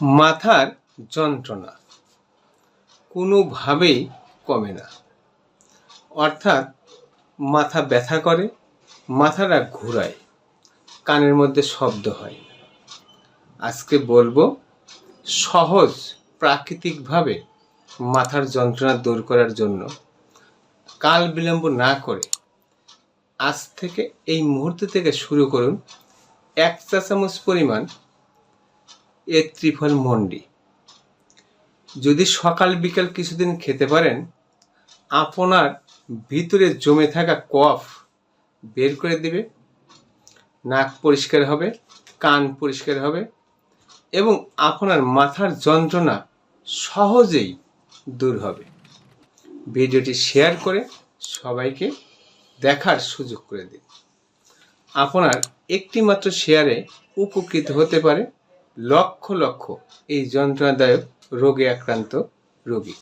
মাথার যন্ত্রণা কোনোভাবেই কমে না। অর্থাৎ মাথা ব্যথা করে মাথাটা ঘোরায়, কানের মধ্যে শব্দ হয়। আজকে বলব, সহজ প্রাকৃতিকভাবে মাথার যন্ত্রণা দূর করার জন্য কাল বিলম্ব না করে আজ থেকে এই মুহূর্ত থেকে শুরু করুন এক চা চামচ পরিমাণ এ ত্রিফল মন্ডি। যদি সকাল বিকাল কিছুদিন খেতে পারেন, আপনার ভিতরে জমে থাকা কফ বের করে দিবে, নাক পরিষ্কার হবে, কান পরিষ্কার হবে এবং আপনার মাথার যন্ত্রণা সহজেই দূর হবে। ভিডিওটি শেয়ার করে সবাইকে দেখার সুযোগ করে দিন। আপনার একটি মাত্র শেয়ারে উপকৃত হতে পারে লক্ষ লক্ষ এই যন্ত্রণাদায়ক রোগে আক্রান্ত রোগী।